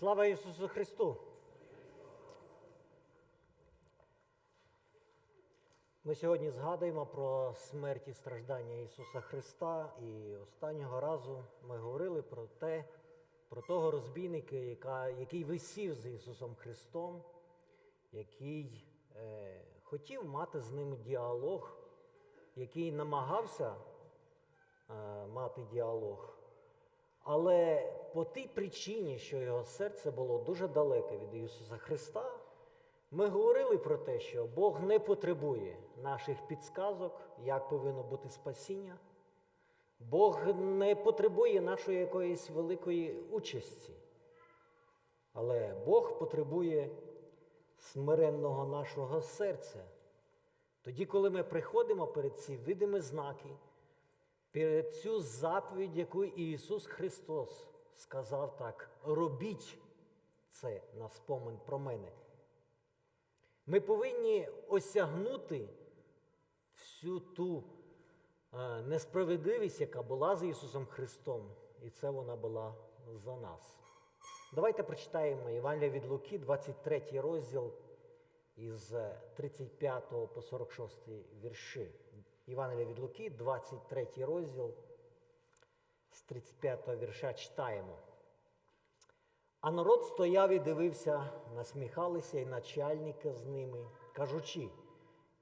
Слава Ісусу Христу! Ми сьогодні згадуємо про смерть і страждання Ісуса Христа, і останнього разу ми говорили про те, про того розбійника, яка, який висів з Ісусом Христом, який е, хотів мати з ним діалог, який намагався е, мати діалог. Але по тій причині, що його серце було дуже далеке від Ісуса Христа, ми говорили про те, що Бог не потребує наших підсказок, як повинно бути спасіння. Бог не потребує нашої якоїсь великої участі. Але Бог потребує смиренного нашого серця. Тоді, коли ми приходимо перед ці видимі знаки, перед цю заповідь, яку Ісус Христос сказав так: робіть це на спомин про мене. Ми повинні осягнути всю ту е, несправедливість, яка була за Ісусом Христом, і це вона була за нас. Давайте прочитаємо Євангелія від Луки, 23 розділ із 35 по 46 вірші. Євангелія від Луки, 23 розділ з 35 вірша читаємо. А народ стояв і дивився, насміхалися і начальника з ними, кажучи,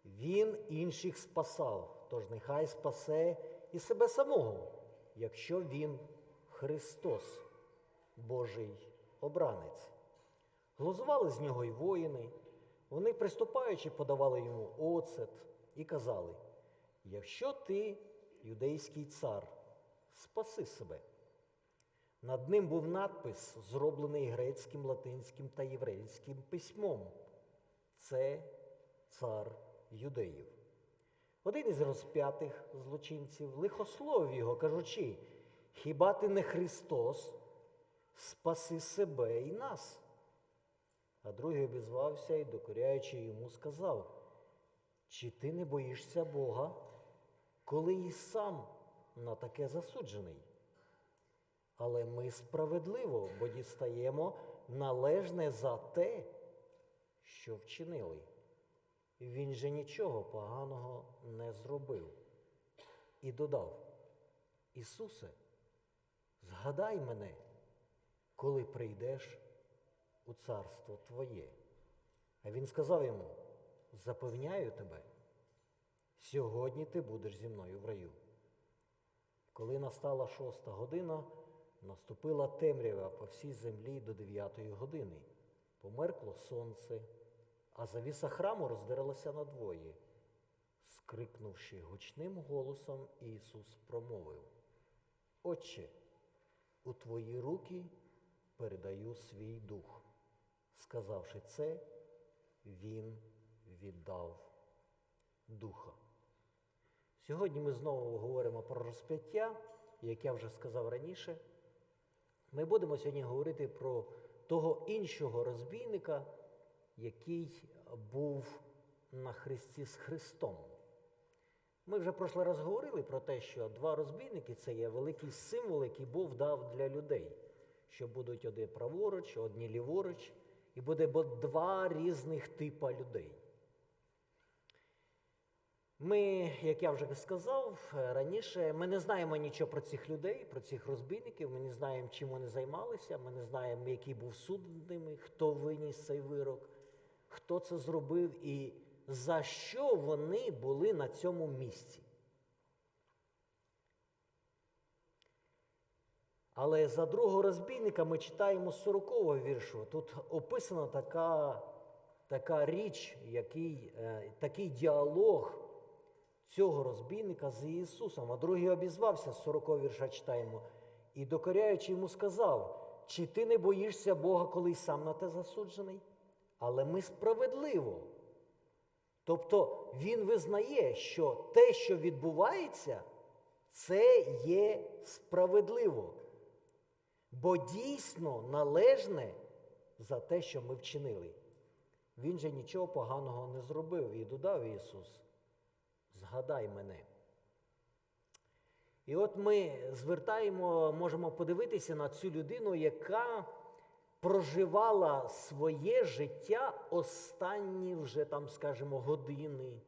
він інших спасав, тож нехай спасе і себе самого, якщо він Христос, Божий обранець. Глузували з нього й воїни, вони, приступаючи, подавали йому оцет і казали, якщо ти, юдейський цар, спаси себе. Над ним був надпис, зроблений грецьким, латинським та єврейським письмом. Це цар юдеїв. Один із розп'ятих злочинців лихословив його, кажучи, хіба ти не Христос, спаси себе і нас? А другий обізвався і, докоряючи йому, сказав, чи ти не боїшся Бога, коли і сам на таке засуджений? Але ми справедливо, бо дістаємо належне за те, що вчинили. Він же нічого поганого не зробив. І додав: Ісусе, згадай мене, коли прийдеш у царство Твоє. А він сказав йому: Запевняю тебе, сьогодні ти будеш зі мною в раю. Коли настала шоста година, наступила темрява по всій землі до дев'ятої години. Померкло сонце, а завіса храму роздиралася надвоє. Скрикнувши гучним голосом, Ісус промовив: Отче, у твої руки передаю свій дух. Сказавши це, Він віддав духа. Сьогодні ми знову говоримо про розп'яття, як я вже сказав раніше. Ми будемо сьогодні говорити про того іншого розбійника, який був на хресті з Христом. Ми вже прошлий раз говорили про те, що два розбійники це є великий символ, який Бог дав для людей, що будуть одні праворуч, одні ліворуч, і буде два різних типа людей. Ми, як я вже сказав раніше, ми не знаємо нічого про цих людей, про цих розбійників. Ми не знаємо, чим вони займалися. Ми не знаємо, який був суд над ними, хто виніс цей вирок, хто це зробив і за що вони були на цьому місці. Але за другого розбійника ми читаємо з 40-го віршу. Тут описана така така річ, який, е, такий діалог цього розбійника з Ісусом. А другий обізвався, з 40 вірша читаємо, і докоряючи йому сказав, чи ти не боїшся Бога, коли й сам на те засуджений? Але ми справедливо. Тобто він визнає, що те, що відбувається, це є справедливо. Бо дійсно належне за те, що ми вчинили. Він же нічого поганого не зробив і додав Ісус згадай мене. І от ми звертаємо, можемо подивитися на цю людину, яка проживала своє життя останні вже там, скажімо, години,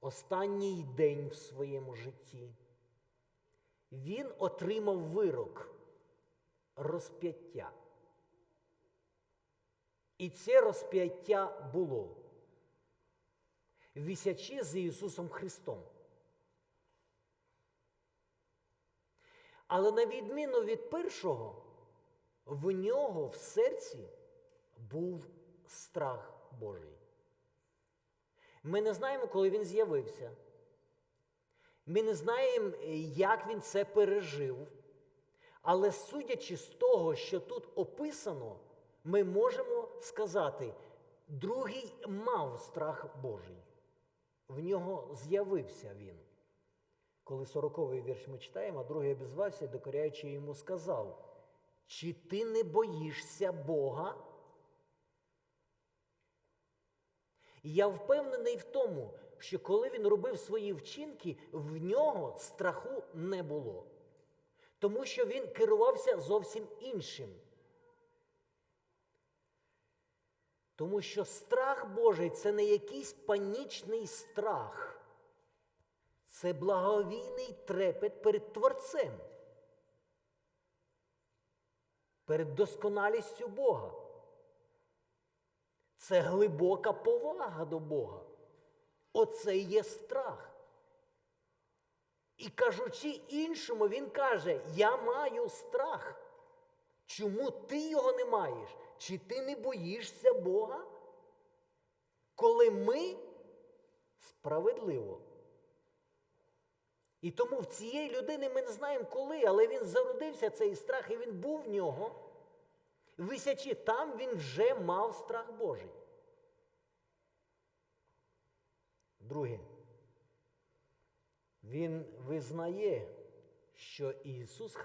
останній день в своєму житті, він отримав вирок розп'яття. І це розп'яття було вісячи з Ісусом Христом. Але на відміну від першого, в нього в серці був страх Божий. Ми не знаємо, коли він з'явився. Ми не знаємо, як він це пережив. Але судячи з того, що тут описано, ми можемо сказати, другий мав страх Божий. В нього з'явився він. Коли сороковий вірш ми читаємо, а другий обізвався, докоряючи йому, сказав: Чи ти не боїшся Бога? Я впевнений в тому, що коли він робив свої вчинки, в нього страху не було. Тому що він керувався зовсім іншим. Тому що страх Божий це не якийсь панічний страх, це благовійний трепет перед Творцем, перед досконалістю Бога. Це глибока повага до Бога. Оце і є страх. І кажучи іншому, він каже: Я маю страх. Чому ти його не маєш? Чи ти не боїшся Бога? Коли ми справедливо. І тому в цієї людини ми не знаємо коли, але він зародився цей страх, і він був в нього. Висячи там, він вже мав страх Божий. Друге, він визнає, що Ісус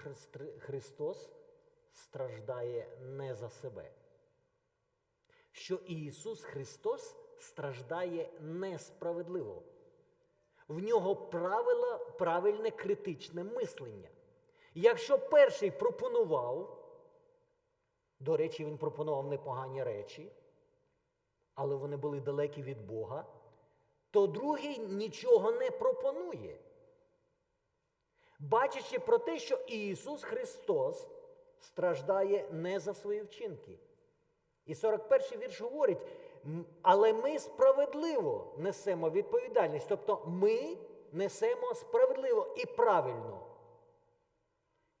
Христос страждає не за себе. Що Ісус Христос страждає несправедливо. В нього правило, правильне критичне мислення. Якщо перший пропонував, до речі, він пропонував непогані речі, але вони були далекі від Бога, то другий нічого не пропонує. Бачачи про те, що Ісус Христос страждає не за свої вчинки. І 41 вірш говорить, але ми справедливо несемо відповідальність. Тобто ми несемо справедливо і правильно.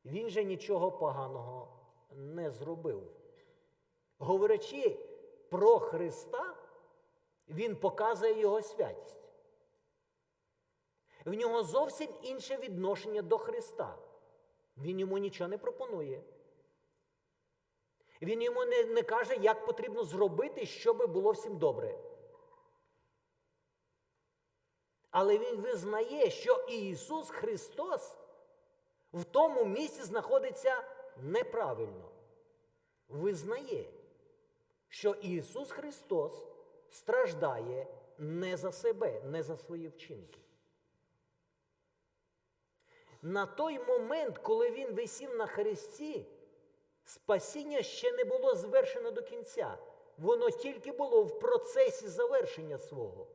Він же нічого поганого не зробив. Говорячи про Христа, Він показує Його святість. В нього зовсім інше відношення до Христа. Він йому нічого не пропонує. Він йому не, не каже, як потрібно зробити, щоб було всім добре. Але Він визнає, що Ісус Христос в тому місці знаходиться неправильно. Визнає, що Ісус Христос страждає не за себе, не за свої вчинки. На той момент, коли Він висів на Христі, Спасіння ще не було звершено до кінця. Воно тільки було в процесі завершення свого.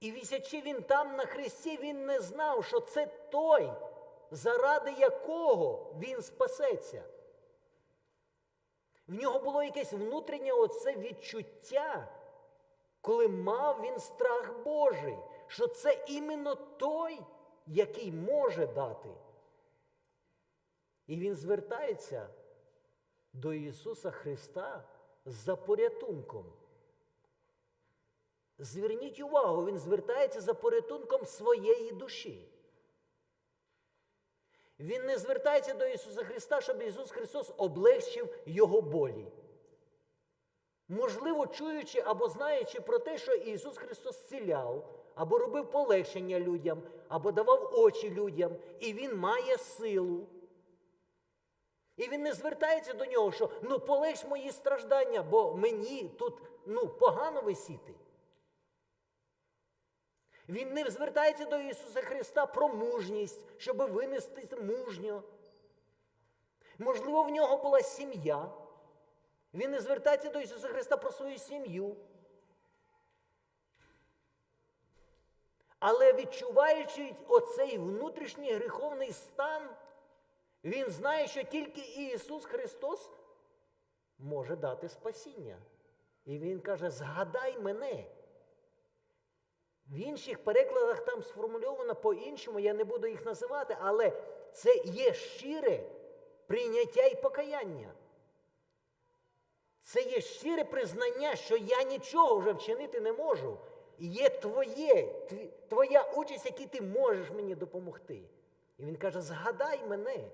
І вісячи він там на хресті, він не знав, що це той, заради якого він спасеться. В нього було якесь внутрішнє оце відчуття, коли мав він страх Божий, що це іменно той, який може дати. І він звертається до Ісуса Христа за порятунком. Зверніть увагу, Він звертається за порятунком своєї душі. Він не звертається до Ісуса Христа, щоб Ісус Христос облегчив Його болі. Можливо, чуючи або знаючи про те, що Ісус Христос зціляв, або робив полегшення людям, або давав очі людям, і Він має силу. І він не звертається до нього, що ну полегш мої страждання, бо мені тут ну, погано висіти. Він не звертається до Ісуса Христа про мужність, щоб винести мужньо. Можливо, в нього була сім'я. Він не звертається до Ісуса Христа про свою сім'ю. Але відчуваючи оцей внутрішній гріховний стан, він знає, що тільки Ісус Христос може дати спасіння. І Він каже: згадай мене. В інших перекладах там сформульовано по-іншому, я не буду їх називати, але це є щире прийняття і покаяння. Це є щире признання, що я нічого вже вчинити не можу. Є твоє, твоя участь, якій ти можеш мені допомогти. І він каже: згадай мене.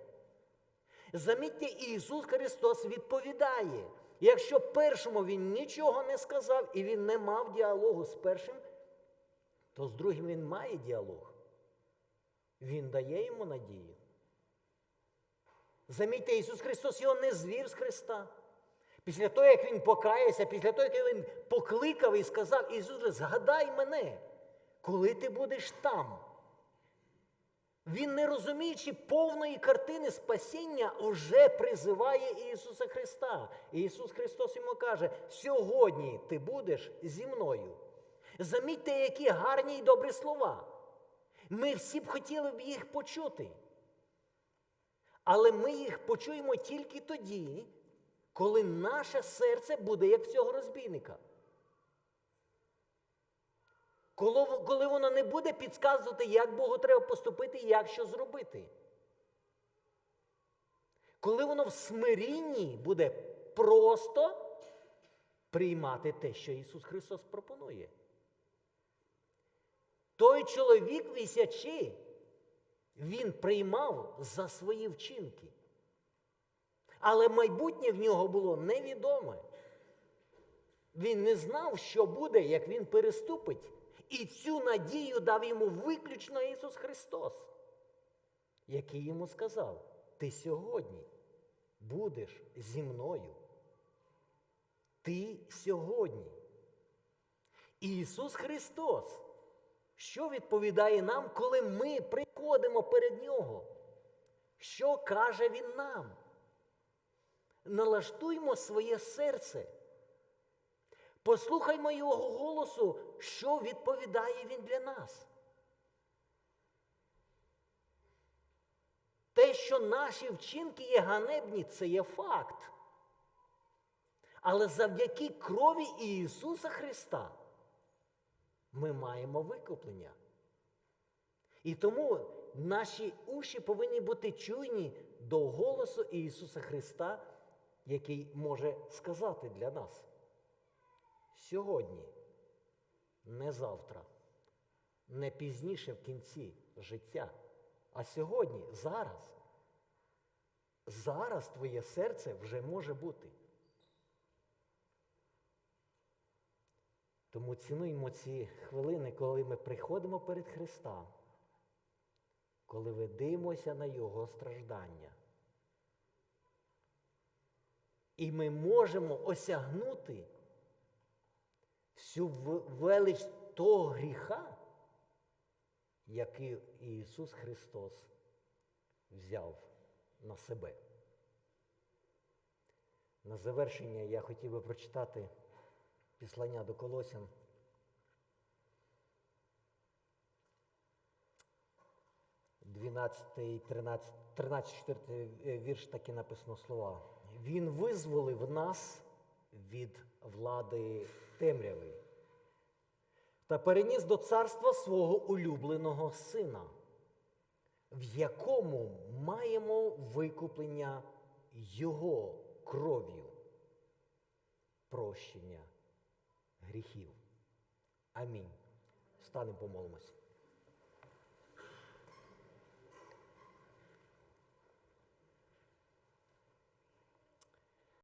Замітьте, Ісус Христос відповідає. Якщо першому він нічого не сказав і він не мав діалогу з першим, то з другим він має діалог. Він дає йому надію. Замітьте, Ісус Христос його не звів з Христа. Після того, як Він покаявся, після того, як Він покликав і сказав, Ісусе, згадай мене, коли ти будеш там. Він, не розуміючи повної картини спасіння, уже призиває Ісуса Христа. І Ісус Христос йому каже: сьогодні ти будеш зі мною. Замітьте, які гарні і добрі слова. Ми всі б хотіли б їх почути. Але ми їх почуємо тільки тоді, коли наше серце буде як в цього розбійника. Коли, коли воно не буде підказувати, як Богу треба поступити і як що зробити. Коли воно в смирінні буде просто приймати те, що Ісус Христос пропонує. Той чоловік, висячи, він приймав за свої вчинки. Але майбутнє в нього було невідоме. Він не знав, що буде, як він переступить. І цю надію дав йому виключно Ісус Христос, який йому сказав: Ти сьогодні будеш зі мною. Ти сьогодні. І Ісус Христос, що відповідає нам, коли ми приходимо перед Нього? Що каже Він нам? Налаштуймо своє серце. Послухаймо Його голосу, що відповідає Він для нас. Те, що наші вчинки є ганебні, це є факт. Але завдяки крові Ісуса Христа ми маємо викуплення. І тому наші уші повинні бути чуйні до голосу Ісуса Христа, який може сказати для нас. Сьогодні, не завтра, не пізніше в кінці життя, а сьогодні, зараз. Зараз твоє серце вже може бути. Тому цінуємо ці хвилини, коли ми приходимо перед Христа, коли ведимося на Його страждання. І ми можемо осягнути всю велич того гріха, який Ісус Христос взяв на себе. На завершення я хотів би прочитати післання до Колосян. Дванадцятий, 13, 13, 4 вірш таки написано слова. Він визволив нас від влади темряви та переніс до царства свого улюбленого сина, в якому маємо викуплення Його кров'ю, прощення гріхів. Амінь. Станемо помолимось.